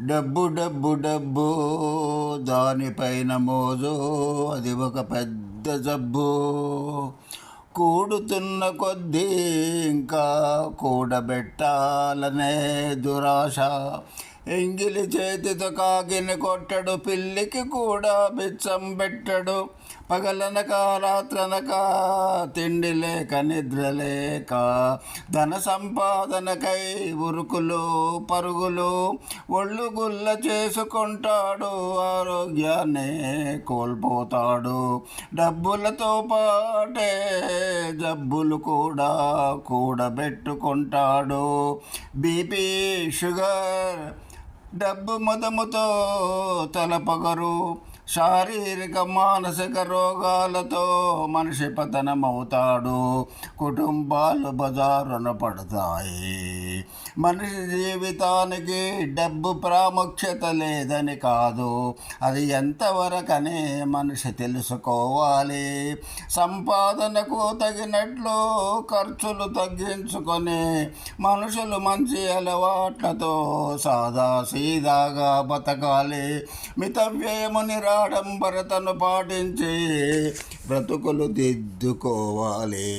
డబ్బు డబ్బు డబ్బు. దానిపైన మోజు అది ఒక పెద్ద జబ్బు. కూడుతున్న కొద్దీ ఇంకా కూడబెట్టాలనే దురాశ. ఎంగిలి చేతితో కాకిని కొట్టడు పిల్లికి కూడా బిచ్చం పెట్టడు. పగలనక రాత్రనక తిండి లేక నిద్ర లేక ధన సంపాదనకై ఉరుకులు పరుగులు ఒళ్ళు గుల్ల చేసుకుంటాడు ఆరోగ్యాన్ని కోల్పోతాడు. డబ్బులతో పాటే జబ్బులు కూడా కూడబెట్టుకుంటాడు. బీపీ షుగర్ డబ్బు మదముతో తలపగరు. శారీరక మానసిక రోగాలతో మనిషి పతనమవుతాడు. కుటుంబాలు బజారున పడతాయి. మనిషి జీవితానికి డబ్బు ప్రాముఖ్యత లేదని కాదు. అది ఎంతవరకనే మనిషి తెలుసుకోవాలి. సంపాదనకు తగినట్లు ఖర్చులు తగ్గించుకొని మనుషులు మంచి అలవాట్లతో సాదా సీదాగా బతకాలి. మితవ్యయము నిరాడంబరతను పాటించి బ్రతుకులు దిద్దుకోవాలి.